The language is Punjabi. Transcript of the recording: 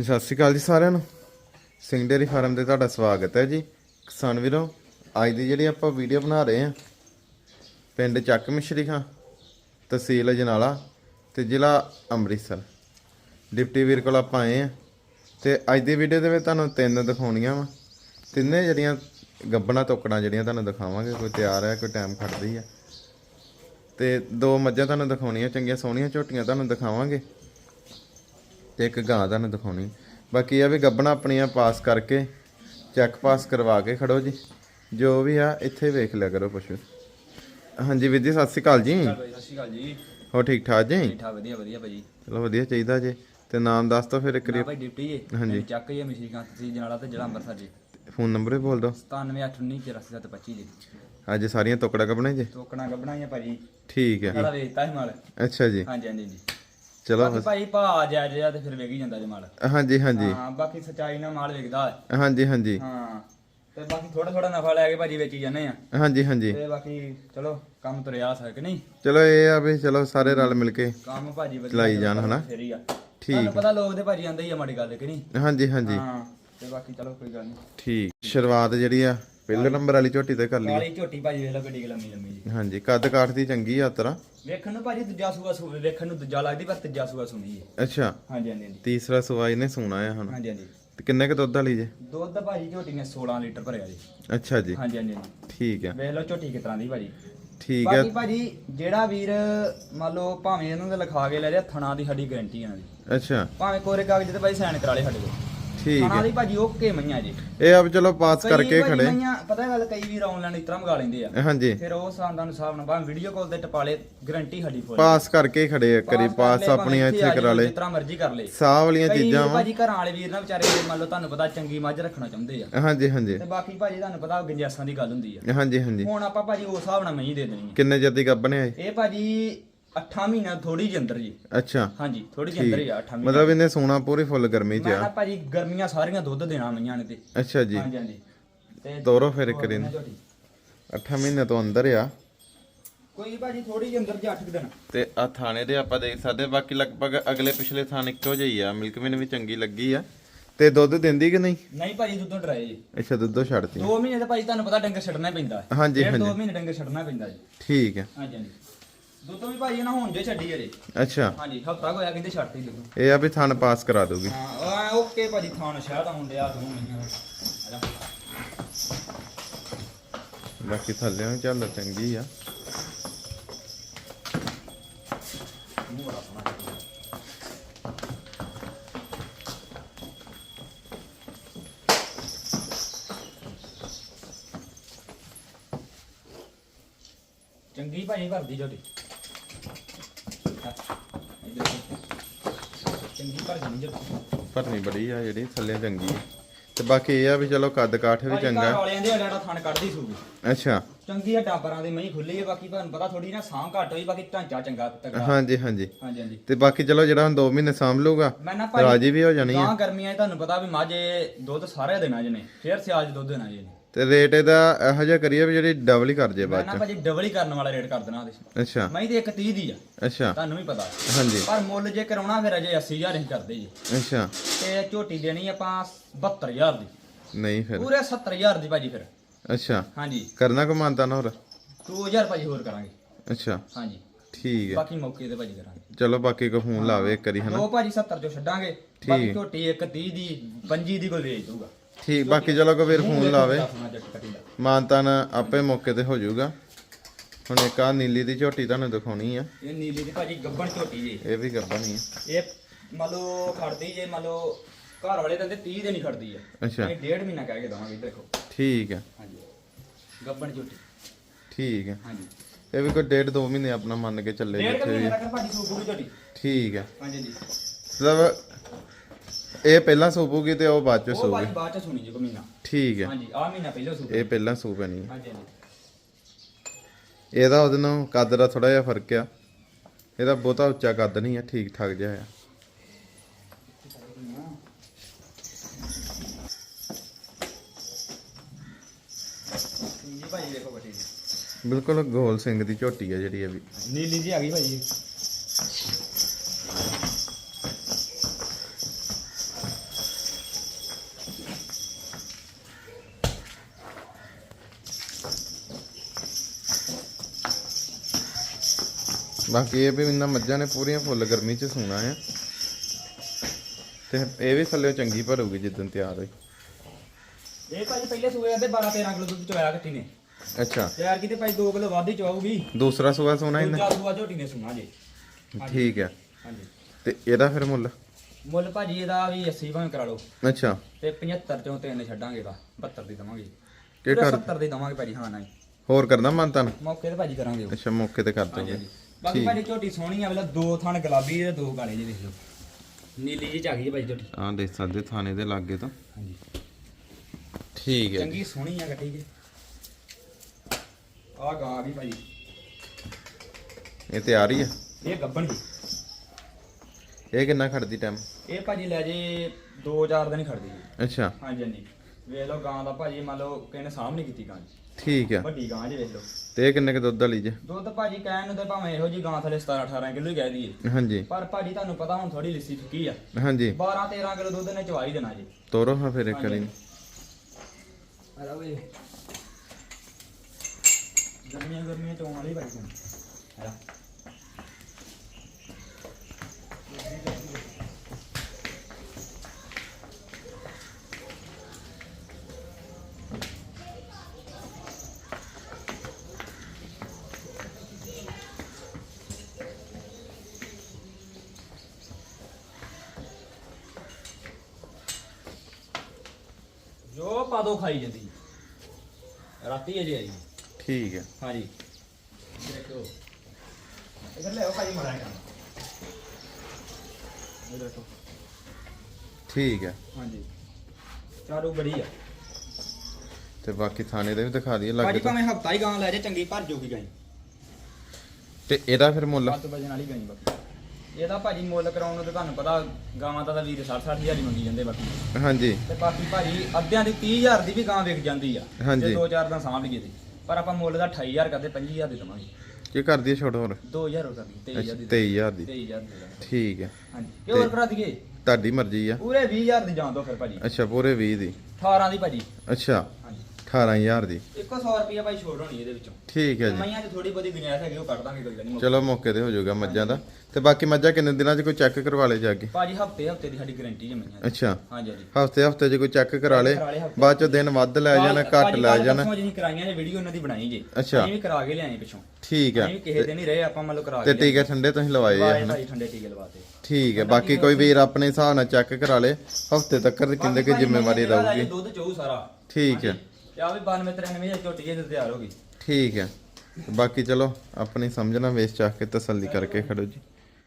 ਜੀ, ਸਤਿ ਸ਼੍ਰੀ ਅਕਾਲ ਜੀ ਸਾਰਿਆਂ ਨੂੰ। ਸਿੰਘ ਡੇਅਰੀ ਫਾਰਮ ਤੇ ਤੁਹਾਡਾ ਸਵਾਗਤ ਹੈ ਜੀ। ਕਿਸਾਨ ਵੀਰੋ ਅੱਜ ਦੀ ਜਿਹੜੀ ਆਪਾਂ ਵੀਡੀਓ ਬਣਾ ਰਹੇ ਹਾਂ ਪਿੰਡ ਚੱਕ ਮਿਸ਼ਰੀ ਖਾਂ ਤਹਿਸੀਲ ਅਜਨਾਲਾ ਤੇ ਜ਼ਿਲ੍ਹਾ ਅੰਮ੍ਰਿਤਸਰ। ਡਿਪਟੀ ਵੀਰ ਕੋਲ ਆਪਾਂ ਆਏ ਆ ਤੇ ਅੱਜ ਦੀ ਵੀਡੀਓ ਦੇ ਵਿੱਚ ਤੁਹਾਨੂੰ ਤਿੰਨ ਦਿਖਾਉਣੀਆਂ ਵਾ। ਤਿੰਨੇ ਜਿਹੜੀਆਂ ਗੱਬਣਾ ਤੋਕੜਾਂ ਜਿਹੜੀਆਂ ਤੁਹਾਨੂੰ ਦਿਖਾਵਾਂਗੇ ਕੋਈ ਤਿਆਰ ਹੈ ਕੋਈ ਟਾਈਮ ਖੜਦੀ ਹੈ। ਤੇ ਦੋ ਮੱਝਾਂ ਤੁਹਾਨੂੰ ਦਿਖਾਉਣੀਆਂ ਚੰਗੀਆਂ ਸੋਹਣੀਆਂ ਝੋਟੀਆਂ ਤੁਹਾਨੂੰ ਦਿਖਾਵਾਂਗੇ। ਤੇ ਇੱਕ ਗਾਂ ਤੁਹਾਨੂੰ ਦਿਖਾਉਣੀ। ਬਾਕੀ ਇਹ ਆ ਵੀ ਗੱਬਣਾ ਆਪਣੀਆਂ ਪਾਸ ਕਰਕੇ ਚੈੱਕ ਪਾਸ ਕਰਵਾ ਕੇ ਖੜੋ ਜੀ। ਜੋ ਵੀ ਆ ਇੱਥੇ ਵੇਖ ਲਿਆ ਕਰੋ ਪਸ਼ੂ। ਹਾਂਜੀ ਵੀਰ ਜੀ। ਸਤਿ ਸ਼੍ਰੀ ਅਕਾਲ ਜੀ ਸਤਿ ਸ਼੍ਰੀ ਅਕਾਲ ਜੀ। ਹੋ ਠੀਕ ਠਾਕ ਜੀ? ਠਾ ਵਧੀਆ ਵਧੀਆ ਭਾਜੀ। ਚਲੋ ਵਧੀਆ ਚਾਹੀਦਾ ਜੀ। ਤੇ ਨਾਮ ਦੱਸ ਦੋ ਫਿਰ ਵਾਰੀ। ਭਾਈ ਡਿਊਟੀ ਜੀ। ਹਾਂਜੀ। ਚੱਕ ਜੀ ਮਿਸ਼ਰੀ ਕਾਂ ਤੁਸੀਂ ਜਨਾਲਾ ਤੇ ਜ਼ਿਲ੍ਹਾ ਅੰਮ੍ਰਿਤਸਰ ਜੀ। ਫੋਨ ਨੰਬਰ ਵੀ ਬੋਲ ਦਿਓ। 9781947725 ਜੀ। ਅੱਜ ਸਾਰੀਆਂ ਟੁਕੜਾ ਕੱਪਣੇ ਜੀ? ਟੋਕਣਾ ਗੱਬਣਾਈਆਂ ਭਾਜੀ। ਠੀਕ ਹੈ ਸਾਡਾ ਵੇਚਤਾ ਸੀ ਮਾਲ। ਅੱਛਾ ਜੀ। ਹਾਂਜੀ ਹਾਂਜੀ ਜੀ। ਚਲੋ ਬਾਕੀ ਭਾਈ ਭਾ ਜਾ ਜਾ ਤੇ ਫਿਰ ਵੇਗੀ ਜਾਂਦਾ ਜੀ ਮਾਲ। ਹਾਂਜੀ ਹਾਂਜੀ। ਹਾਂ ਬਾਕੀ ਸਚਾਈ ਨਾਲ ਮਾਲ ਵੇਚਦਾ ਹੈ। ਹਾਂਜੀ ਹਾਂਜੀ। ਹਾਂ ਤੇ ਬਾਕੀ ਥੋੜਾ ਥੋੜਾ ਨਫਾ ਲੈ ਕੇ ਭਾਜੀ ਵੇਚੀ ਜਾਂਦੇ ਆ। ਹਾਂਜੀ ਹਾਂਜੀ। ਤੇ ਬਾਕੀ ਚਲੋ ਕੰਮ ਤੁਰਿਆ ਸਕ ਨਹੀਂ? ਚਲੋ ਇਹ ਆ ਵੀ ਚਲੋ ਸਾਰੇ ਰਲ ਮਿਲ ਕੇ ਕੰਮ ਭਾਜੀ ਵਧੀਆ ਚਲਾਈ ਜਾਣ ਹਨਾ? ਫੇਰ ਹੀ ਆ। ਠੀਕ। ਤੁਹਾਨੂੰ ਪਤਾ ਲੋਕ ਦੇ ਭਾਜੀ ਆਂਦੇ ਹੀ ਆ ਮਾੜੀ ਗੱਲ ਕਿ ਨਹੀਂ? ਹਾਂਜੀ ਹਾਂਜੀ। ਹਾਂ ਤੇ ਬਾਕੀ ਚਲੋ ਕੋਈ ਗੱਲ ਨਹੀਂ। ਠੀਕ ਸ਼ੁਰੂਆਤ ਜਿਹੜੀ ਆ ਪਹਿਲੇ ਨੰਬਰ ਵਾਲੀ ਝੋਟੀ ਤੇ ਕਰ ਲਈ ਕਾਲੀ ਝੋਟੀ ਭਾਜੀ ਵੇਖ ਲਓ ਕਿੱਡੀ ਕੁ ਲੰਮੀ ਲੰਮੀ ਜੀ। ਹਾਂਜੀ ਕੱਦ ਕਾਠ ਦੀ ਚੰਗੀ ਆ ਤਰਾ ਵੇਖਣ ਨੂੰ ਭਾਜੀ ਦੂਜਾ ਸੂਆ ਸੂ ਵੇਖਣ ਨੂੰ ਦੂਜਾ ਲੱਗਦੀ ਪਰ ਤੀਜਾ ਸੂਆ ਸੁਣੀ ਹੈ ਅੱਛਾ। ਹਾਂਜੀ ਹਾਂਜੀ ਹਾਂਜੀ। ਤੀਸਰਾ ਸੂਆ ਇਹਨੇ ਸੂਣਾ ਆ ਹੁਣ। ਹਾਂਜੀ ਹਾਂਜੀ। ਤੇ ਕਿੰਨੇ ਕ ਦੁੱਧ ਵਾਲੀ ਜੇ? ਦੁੱਧ ਭਾਜੀ ਝੋਟੀ ਨੇ 16 ਲੀਟਰ ਭਰਿਆ ਜੀ। ਅੱਛਾ ਜੀ। ਹਾਂਜੀ ਹਾਂਜੀ ਹਾਂਜੀ। ਠੀਕ ਆ। ਵੇਖ ਲਓ ਝੋਟੀ ਕਿਸ ਤਰ੍ਹਾਂ ਦੀ ਭਾਜੀ। ਠੀਕ ਆ। ਬਾਕੀ ਭਾਜੀ ਜਿਹੜਾ ਵੀਰ ਮੰਨ ਲਓ ਭਾਵੇਂ ਇਹਨੂੰ ਤੇ ਲਿਖਾ ਕੇ ਲੈ ਜਾ ਥਣਾ ਦੀ ਸਾਡੀ ਗਾਰੰਟੀ ਆ ਦੀ। ਅੱਛਾ। ਭਾਵੇਂ ਕੋਰੇ ਕਾਗਜ਼ ਤੇ ਭਾਈ ਸਾਈਨ ਕਰਾ ਲੇ ਸਾਡੇ ਕੋਲ। ਠੀਕ ਆ ਦੀ ਭਾਜੀ ਓਕੇ ਮਈਆਂ ਜੀ। ਇਹ ਆ ਵੀ ਚਲੋ ਪਾਸ ਕਰਕੇ ਖੜੇ। ਮਈਆਂ ਪਤਾ ਗੱਲ ਕਈ ਵੀਰ ਆਨਲਾਈਨ ਇਸ ਤਰ੍ਹਾਂ ਮੰਗਾ ਲੈਂਦੇ ਆ। ਹਾਂਜੀ। ਫਿਰ ਉਹ ਸਾਂਦਾਂ ਨੂੰ ਹਿਸਾਬ ਨਾਲ ਭਾਵੇਂ ਵੀਡੀਓ ਕਾਲ ਤੇ ਟਪਾਲੇ ਗਾਰੰਟੀ ਸਾਡੀ ਫੁੱਲ ਪਾਸ ਕਰਕੇ ਖੜੇ ਆ ਕਰੀ ਪਾਸ ਆਪਣੀਆਂ ਇੱਥੇ ਕਰਾ ਲੇ ਤਰ੍ਹਾਂ ਮਰਜ਼ੀ ਕਰ ਲੇ ਸਾਹ ਵਾਲੀਆਂ ਚੀਜ਼ਾਂ ਵਾ। ਭਾਜੀ ਘਰਾਂ ਵਾਲੇ ਵੀਰ ਨਾ ਵਿਚਾਰੇ ਮੰਨ ਲਓ ਤੁਹਾਨੂੰ ਪਤਾ ਚੰਗੀ ਮੱਝ ਰੱਖਣਾ ਚਾਹੁੰਦੇ ਆ। ਹਾਂਜੀ ਹਾਂਜੀ। ਤੇ ਬਾਕੀ ਭਾਜੀ ਤੁਹਾਨੂੰ ਪਤਾ ਗੰਜਾਸਾਂ ਦੀ ਗੱਲ ਹੁੰਦੀ ਆ। ਹਾਂਜੀ ਹਾਂਜੀ। ਹੁਣ ਆਪਾਂ ਭਾਜੀ ਉਸ ਹਿਸਾਬ ਨਾਲ ਮਹੀਂ ਦੇ ਦੇਣੀ ਆ। ਕਿੰਨੇ ਜੱਦੀ ਗੱਬਣੇ ਆਏ ਇਹ ਭਾਜੀ 8 ਮਹੀਨਾ ਥੋੜੀ ਜਿਹੀ ਅੰਦਰ ਜੀ। ਅੱਛਾ। ਹਾਂਜੀ ਥੋੜੀ ਜਿਹੀ ਅੰਦਰ ਹੀ ਆ 8 ਮਹੀਨਾ। ਮਤਲਬ ਇਹਨੇ ਸੋਨਾ ਪੂਰੀ ਫੁੱਲ ਗਰਮੀ ਚ ਮੈਂ ਨਾ ਆ ਭਾਜੀ ਗਰਮੀਆਂ ਸਾਰੀਆਂ ਦੁੱਧ ਦੇਣਾ ਮਈਆਂ ਨੇ ਤੇ। ਅੱਛਾ ਜੀ। ਹਾਂਜੀ ਹਾਂਜੀ। ਤੇ ਤੋਰੋ ਫਿਰ ਝੋਟੀ। 8 ਮਹੀਨੇ ਤੋਂ ਅੰਦਰ ਆ। ਕੋਈ ਭਾਜੀ ਥੋੜੀ ਜਿਹੀ ਅੰਦਰ ਜੀ 8 ਦਿਨ। ਤੇ ਆ ਥਾਣੇ ਦੇ ਆਪਾਂ ਦੇਖ ਸਕਦੇ ਬਾਕੀ ਲਗਭਗ ਅਗਲੇ ਪਿਛਲੇ ਥਾਣ ਇੱਕੋ ਜਿਹੀ ਆ। ਮਿਲਕ ਮੈਨ ਵੀ ਚੰਗੀ ਲੱਗੀ ਆ। ਤੇ ਦੁੱਧ ਦਿੰਦੀ ਕਿ ਨਹੀਂ? ਨਹੀਂ ਭਾਜੀ ਦੁੱਧੋਂ ਡਰਾਏ ਜੀ। ਅੱਛਾ ਦੁੱਧੋਂ ਛੱਡਤੀ। 2 ਮਹੀਨੇ ਤਾਂ ਭਾਜੀ ਤੁਹਾਨੂੰ ਪਤਾ ਡੰਗਰ ਛੱਡਣਾ ਹੀ ਪੈਂਦਾ। ਹੈ ਹਾਂਜੀ, ਡੇਢ ਦੋ। ਮਹੀਨੇ ਡੰਗਰ ਛੱਡਣਾ ਪੈਂਦਾ ਜੀ। ਠੀਕ ਹੈ ਹਾਂਜੀ ਹਾਂਜੀ। ਦੁੱਧੋਂ ਵੀ ਭਾਜੀ ਨਾ ਹੁਣ ਜੇ ਛੱਡੀ ਅਜੇ ਅੱਛਾ। ਹਾਂਜੀ ਹਫਤਾ ਹੋਇਆ ਕਹਿੰਦੇ ਛੱਡਤੀ ਦੁੱਧ। ਇਹ ਆ ਵੀ ਥਣ ਪਾਸ ਕਰਾ ਦੋਗੇ ਹਾਂ ਓਕੇ ਭਾਜੀ ਥਾਣ ਸ਼ਾਇਦ ਹੁਣ ਡਿਆ ਦੋ ਮਹੀਨੇ ਬਾਕੀ ਥੱਲੇ ਚੱਲ ਚੰਗੀ ਆ। ਚੰਗੀ ਭਾਈ ਭਰਦੀ ਝੋਟੀ ਚੰਗੀ ਭਰ ਜਣੀ ਝੋਟੀ ਭਰਨੀ ਬੜੀ ਆ ਜਿਹੜੀ ਥੱਲੇ ਚੰਗੀ ਆ। ਤੇ ਬਾਕੀ ਇਹ ਆ ਵੀ ਚਲੋ ਕੱਦ ਕਾਠ ਵੀ ਚੰਗਾ। ਵਾਲਿਆਂ ਦੇ ਅਡਾੜਾ ਥਣ ਕੱਢਦੀ ਸੂਗੀ। ਅੱਛਾ। ਚੰਗੀ ਆ ਟਾਬਰਾਂ ਦੇ ਮਹੀਂ ਖੁੱਲੀ ਹੈ ਬਾਕੀ ਤੁਹਾਨੂੰ ਪਤਾ ਥੋੜੀ ਨਾ ਸਾਹ ਘੱਟ ਹੋਈ ਬਾਕੀ ਢਾਂਚਾ ਚੰਗਾ ਤਗੜਾ ਹਾਂਜੀ ਹਾਂਜੀ। ਹਾਂਜੀ ਹਾਂਜੀ। ਤੇ ਬਾਕੀ ਚਲੋ ਜਿਹੜਾ ਹੁਣ 2 ਮਹੀਨੇ ਸਾਂਭ ਲੂਗਾ ਮੈਂ ਨਾ ਰਾਜੀ ਵੀ ਹੋ ਜਾਣੀ ਆ। ਗਾਂ ਗਰਮੀਆਂ 'ਚ ਤੁਹਾਨੂੰ ਪਤਾ ਵੀ ਮਾਝੇ ਦੁੱਧ ਸਾਰੇ ਦੇਣਾ ਜਿਹਨੇ ਫੇਰ ਸਿਆਲ 'ਚ ਦੁੱਧ ਦੇਣਾ ਜੀ ਇਹਨੇ। ਤੇ ਰੇਟ ਇਹਦਾ ਇਹੋ ਜਿਹਾ ਕਰੀਏ ਵੀ ਜਿਹੜੀ ਡਬਲ ਹੀ ਕਰ ਜੇ ਬਾਅਦ ਨਾ ਭਾਜੀ ਡਬਲ ਹੀ ਕਰਨ ਵਾਲਾ ਰੇਟ ਕਰ ਦੇਣਾ ਉਹਦੇ ਅੱਛਾ। ਮੈਂ ਤੇ 130 ਦੀ ਆ। ਅੱਛਾ। ਤੁਹਾਨੂੰ ਵੀ ਪਤਾ। ਹਾਂਜੀ। ਪਰ ਮੁੱਲ ਜੇ ਕਰਾਉਣਾ ਫਿਰ ਅਜੇ 80000 ਹੀ ਕਰਦੇ ਜੀ। ਅੱਛਾ। ਤੇ ਝੋਟੀ ਦੇਣੀ ਆਪਾਂ 72000 ਦੀ। ਨਹੀਂ ਫਿਰ। ਪੂਰੇ 70000 ਦੀ ਭਾਜੀ ਫਿਰ। ਅੱਛਾ। ਹਾਂਜੀ। ਕਰਨਾ ਕੋ ਮਾਨਤਾ ਨਾ ਹੋਰ? 2000 ਭਾਜੀ ਹੋਰ ਕਰਾਂਗੇ। ਅੱਛਾ। ਹਾਂਜੀ। ਠੀਕ ਹੈ। ਬਾਕੀ ਮੌਕੇ ਤੇ ਭਾਜੀ ਕਰਾਂਗੇ। ਚਲੋ ਬਾਕੀ ਕੋ ਫੋਨ ਲਾਵੇ ਇੱਕ ਵਾਰੀ ਹਨਾ? ਉਹ ਭਾਜੀ 70 ਚੋਂ ਛੱਡਾਂਗੇ। ਬਾਕੀ ਝੋਟੀ 130 ਦੀ 25 ਦੀ ਕੋਈ ਵੇਚ ਦਊਗਾ। ਠੀਕ ਬਾਕੀ ਚਲੋ ਕੋ ਫਿਰ ਫੋਨ ਲਾਵੇ। ਮਾਨਤਾਨ ਆਪੇ ਮੌਕੇ ਤੇ ਹੋ ਜਾਊਗਾ। ਹੁਣ ਇੱਕ ਆ ਨੀਲੀ ਦੀ ਝੋਟੀ ਤੁਹਾਨੂੰ ਦਿਖਾਉਣੀ ਆ। ਇਹ ਨੀਲੀ ਦੀ ਭਾਜੀ ਗੱਬਣ ਝੋਟੀ ਜੀ। ਇਹ ਵੀ ਗੱਬਣੀ ਆ। ਇਹ ਮੰਨ ਲਓ ਖੜਦੀ ਜੇ ਮੰਨ ਲਓ ਘਰ ਵਾਲੇ ਕਹਿੰਦੇ 30 ਦਿਨ ਹੀ ਖੜਦੀ ਹੈ ਅੱਛਾ। ਅਸੀਂ ਡੇਢ ਮਹੀਨਾ ਕਹਿ ਕੇ ਦਵਾਂਗੇ ਦੇਖੋ। ਠੀਕ ਹੈ ਹਾਂਜੀ। ਗੱਬਣ ਝੋਟੀ। ਠੀਕ ਹਾਂਜੀ। ਇਹ ਵੀ ਕੋਈ ਡੇਢ ਦੋ ਮਹੀਨੇ ਆਪਣਾ ਮੰਨ ਕੇ ਚੱਲੇ ਜਿੱਥੇ ਠੀਕ ਹੈ ਹਾਂਜੀ ਜੀ। ਮਤਲਬ ਇਹ ਪਹਿਲਾਂ ਸੂਪੂਗੀ ਤੇ ਉਹ ਬਾਅਦ ਚ ਉਹ ਬਾਅਦ ਚ ਸੁਣੀ ਜੀ ਕੋ ਮਹੀਨਾ। ਠੀਕ ਹੈ। ਹਾਂਜੀ ਆ ਮਹੀਨਾ ਪਹਿਲਾਂ ਸੂਪੂ ਇਹ ਪਹਿਲਾਂ ਸੂ ਪੈਣੀ ਹੈ ਹਾਂਜੀ ਹਾਂਜੀ। ਇਹਦਾ ਉਹਦੇ ਨਾਲ ਕੱਦ ਦਾ ਥੋੜਾ ਜਿਹਾ ਫ਼ਰਕ ਆ। ਇਹਦਾ ਬਹੁਤਾ ਉੱਚਾ ਕੱਦ ਨਹੀਂ ਆ ਠੀਕ ਠਾਕ ਜਿਹਾ ਆ। ਜੀ ਭਾਜੀ ਦੇਖੋ ਬੱਟੀ ਜੀ। ਬਿਲਕੁਲ ਗੋਲ ਸਿੰਘ ਦੀ ਝੋਟੀ ਆ ਜਿਹੜੀ ਇਹ ਵੀ। ਨੀਲੀ ਜੀ ਆ ਗਈ ਭਾਜੀ। ਬਾਕੀ ਇਹ ਵੀ ਇਹਨਾਂ ਮੱਝਾਂ ਨੇ ਪੂਰੀਆਂ ਫੁੱਲ ਗਰਮੀ ਚ ਸੂਣਾ ਆ। ਤੇ ਇਹ ਵੀ ਥੱਲੇ ਚੰਗੀ ਭਰੂਗੀ ਜਿੱਦਣ ਤਿਆਰ ਹੋਈ। ਇਹ ਭਾਜੀ ਪਹਿਲੇ ਸੂਏ ਦੇ 12 13 ਕਿਲੋ ਦੁੱਧ ਚੋਇਆ ਕੱਟੀ ਨੇ। ਅੱਛਾ। ਤਿਆਰ ਕੀਤੇ ਭਾਈ 2 ਕਿਲੋ ਵੱਧ ਚਵਾਉਗੀ ਦੂਸਰਾ ਸੂਆ ਸੋਣਾ ਇਹਨੇ? ਦੂਜਾ ਸੂਆ ਝੋਟੀ ਨੇ ਸੁਣਾ ਜੇ। ਠੀਕ ਹੈ ਹਾਂਜੀ। ਤੇ ਇਹਦਾ ਫਿਰ ਮੁੱਲ? ਮੁੱਲ ਭਾਜੀ ਇਹਦਾ ਵੀ 80 ਭਾਵੇਂ ਕਰਾ ਲਓ। ਅੱਛਾ। ਤੇ 75 ਚੋਂ ਤਿੰਨ ਛੱਡਾਂਗੇ ਦਾ 72 ਦੀ ਦਵਾਂਗੇ। ਕੀ ਪੂਰਾ ਕਰ 70 ਦੀ ਦਵਾਂਗੇ ਭਾਜੀ ਹਾਂ ਨਾ ਹੋਰ ਕਰਦਾ ਮੰਤਨ ਮੌਕੇ ਤੇ ਭਾਜੀ ਕਰਾਂਗੇ। ਅੱਛਾ ਮੌਕੇ ਤੇ ਕਰ ਦੋਗੇ ਬਾਕੀ ਭਾਜੀ ਝੋਟੀ ਸੋਹਣੀ ਆ ਵੇਲਾ ਦੋ ਥਣ ਗੁਲਾਬੀ ਤੇ ਦੋ ਕਾਲੇ ਜਿਹੇ ਦੇਖ ਲਓ। ਨੀਲੀ ਜਿਹੀ ਚ ਆ ਗਈ ਹੈ ਭਾਜੀ ਝੋਟੀ। ਆਹ ਦੇਖ ਸਕਦੇ ਥਾਣੇ ਦੇ ਲਾਗੇ ਤੋਂ। ਹਾਂਜੀ। ਠੀਕ ਹੈ ਜੀ। ਚੰਗੀ ਸੋਹਣੀ ਆ ਗੱਟੀ ਜੀ। ਆ ਗਾਂ ਆ ਗਈ ਭਾਜੀ। ਇਹ ਤਿਆਰ ਹੀ ਆ। ਇਹ ਗੱਬਣ ਦੀ ਇਹ ਕਿੰਨਾ ਖੜਦੀ ਟਾਈਮ ਇਹ ਭਾਜੀ ਲੈ ਜੇ 2-4 ਦਿਨ ਖੜਦੀ ਜੀ। ਅੱਛਾ। ਹਾਂਜੀ ਹਾਂਜੀ। ਵੇਖ ਲਓ ਗਾਂ ਦਾ ਭਾਜੀ ਮੰਨ ਲਓ ਕਿਸੇ ਸਾਂਭ ਨਹੀਂ ਕੀਤੀ ਗਾਂ ਦੀ। ਠੀਕ ਆ। ਵੱਡੀ ਗਾਂ ਜੀ ਵੇਖ ਲਓ। ਤੇ ਇਹ ਕਿੰਨੇ ਕ ਦੁੱਧ ਵਾਲੀ ਜੇ? ਦੁੱਧ ਭਾਜੀ ਕਹਿਣ ਨੂੰ ਤੇ ਭਾਵੇਂ ਇਹੋ ਜੀ ਗਾਂ ਥਲੇ 17-18 ਕਿਲੋ ਹੀ ਕਹਿ ਦਈਏ। ਹਾਂਜੀ। ਪਰ ਭਾਜੀ ਤੁਹਾਨੂੰ ਪਤਾ ਹੁਣ ਥੋੜੀ ਲਿੱਸੀ ਫਿੱਕੀ ਆ। ਹਾਂਜੀ। 12-13 ਕਿਲੋ ਦੁੱਧ ਨੇ ਚਵਾਈ ਦੇਣਾ ਜੀ। ਤੋਰੋ ਹਾਂ ਫਿਰ ਇੱਕ ਵਾਰੀ। ਅਰੇ ਓਏ ਗਰਮੀਆਂ ਗਰਮੀਆਂ ਚੋਣ ਵਾਲੀ ਭਾਜੀ ਤੁਹਾਨੂੰ ਹੈਗਾ ਜੋ ਪਾ ਦੋ ਖਾਈ ਜਾਂਦੀ। ਰਾਤੀ ਅਜੇ ਆਈ। ਠੀਕ ਹੈ। ਹਾਂਜੀ। ਦੇਖੋ ਇਧਰ ਲੈ ਉਹ ਭਾਈ ਮੜਾ ਕਰ ਇਧਰ ਦੇਖੋ ਠੀਕ ਹੈ। ਹਾਂਜੀ। ਚਾਰੂ ਬੜੀ ਆ। ਤੇ ਬਾਕੀ ਥਾਣੇ ਦੇ ਵੀ ਦਿਖਾ ਦਈਏ ਭਾਜੀ ਲਾਗੇ ਤੋਂ ਭਾਵੇਂ ਹਫਤਾ ਹੀ ਗਾਂ ਲੈ ਜੇ ਚੰਗੀ ਭਰ ਜੂਗੀ ਗਾਂ ਤੇ ਇਹਦਾ ਫਿਰ ਮੁੱਲ? 7 ਵਜੇ ਨਾਲ ਹੀ ਗਾਂ ਬਾਕੀ। ਇਹਦਾ ਭਾਜੀ ਮੁੱਲ ਕਰਾਉਣ ਨੂੰ ਤੇ ਤੁਹਾਨੂੰ ਪਤਾ ਗਾਵਾਂ ਦਾ ਤਾਂ ਵੀਰ 60 60 ਹਜ਼ਾਰ ਹੀ ਮੰਗੀ ਜਾਂਦੇ ਬਾਕੀ। ਹਾਂਜੀ। ਤੇ ਬਾਕੀ ਭਾਜੀ ਅੱਧਿਆਂ ਦੀ 30000 ਦੀ ਵੀ ਗਾਂ ਵਿਕ ਜਾਂਦੀ ਆ ਹਾਂਜੀ। ਜੇ ਦੋ ਚਾਰ ਦਾ ਸਾਂਭ ਲਈਏ ਤੇ। ਪਰ ਆਪਾਂ ਮੁੱਲ ਦਾ 28000 ਕਰਦੇ 25000 ਦੇ ਦਵਾਂਗੇ। ਕੀ ਕਰਦੀ ਹੈ ਛੋਟ ਹੋਰ? 2000 ਹੋਰ ਕਰਦੀ 23000 ਦੀ 23000 ਦੀ। 23000 ਦੇ ਦਾਂਗੇ। ਠੀਕ ਹੈ ਹਾਂਜੀ। ਕਿ ਹੋਰ ਕਰਾ ਦਈਏ? ਤੁਹਾਡੀ ਮਰਜ਼ੀ ਆ। ਪੂਰੇ 20000 ਦੀ ਜਾਣ ਦੋ ਫਿਰ ਭਾਜੀ। ਅੱਛਾ ਪੂਰੇ 20 ਦੀ। 18 ਦੀ ਭਾਜੀ। ਅੱਛਾ। 18000 ਦੀ। ਇੱਕੋ 100 ਰੁਪਿਆ ਭਾਈ ਛੋੜ ਹੋਣੀ ਇਹਦੇ ਵਿੱਚੋਂ। ਠੀਕ ਹੈ ਜੀ। ਮਈਆਂ 'ਚ ਥੋੜੀ ਬਹੁਤੀ ਗੁੰਜਾਇਸ਼ ਹੈਗੀ ਉਹ ਕੱਢ ਦਾਂਗੇ ਕੋਈ ਗੱਲ ਨਹੀਂ ਚਲੋ ਮੌਕੇ ਤੇ ਹੋ ਜਾਊਗਾ ਮੱਝਾਂ ਦਾ। ਤੇ ਬਾਕੀ ਮੱਝਾਂ ਕਿੰਨੇ ਦਿਨਾਂ 'ਚ ਕੋਈ ਚੈੱਕ ਕਰਵਾ ਲੇ ਜਾ ਕੇ? ਭਾਜੀ ਹਫ਼ਤੇ ਹਫ਼ਤੇ ਦੀ ਸਾਡੀ ਗਾਰੰਟੀ ਹੈ ਮਈਆਂ ਦੀ। ਅੱਛਾ। ਹਾਂਜੀ ਹਾਂਜੀ। ਹਫ਼ਤੇ ਹਫ਼ਤੇ 'ਚ ਕੋਈ ਚੈੱਕ ਕਰਾ ਲੇ ਕਰਾ ਲਏ ਹਫ਼ਤੇ। ਬਾਅਦ 'ਚ ਦਿਨ ਵੱਧ ਲੈ ਜਾਣਾ ਘੱਟ ਲੈ ਜਾਣਾ। ਪਰਸੋਂ ਜਿਹੀ ਕਰਾਈਆਂ ਜੇ ਵੀਡੀਓ ਉਹਨਾਂ ਦੀ ਬਣਾਈ ਜੇ। ਅੱਛਾ। ਅਸੀਂ ਵੀ ਕਰਾ ਕੇ ਲਿਆਏ ਪਿੱਛੋਂ। ਠੀਕ ਹੈ। ਅਸੀਂ ਵੀ ਕਿਸੇ ਦਿਨ ਹੀ ਰਹੇ ਆਪਾਂ ਮਤਲਬ ਕਰਾ ਤੇ ਕੇ ਟੀਕੇ ਠੰਡੇ ਤੁਸੀਂ ਲਵਾਏ ਆ ਠੰਡੇ ਟੀਕੇ ਲਵਾਤੇ ਠੀਕ ਹੈ। ਬਾਕੀ ਕੋਈ ਵੀਰ ਆਪਣੇ ਹਿਸਾਬ ਨਾਲ ਚੈੱਕ ਕਰਾ ਲੇ ਹਫ਼ਤੇ ਤੱਕ ਕਿੰਨੇ ਕੀ ਜ਼ਿੰਮੇਵਾਰੀ ਰਹੂਗੀ? ਦੁੱਧ ਚੋਊ ਸਾਰਾ। ਠੀਕ ਹੈ। ਤੇ ਵੀ 92 93 ਝੋਟੀ ਜੇ ਤਿਆਰ ਹੋ ਗਈ। ਠੀਕ ਹੈ। ਬਾਕੀ ਚਲੋ, ਆਪਣੀ ਸਮਝਣਾ ਵੇਚ ਚਾਹ ਕੇ ਤਸੱਲੀ ਕਰਕੇ ਖੜੋ ਜੀ।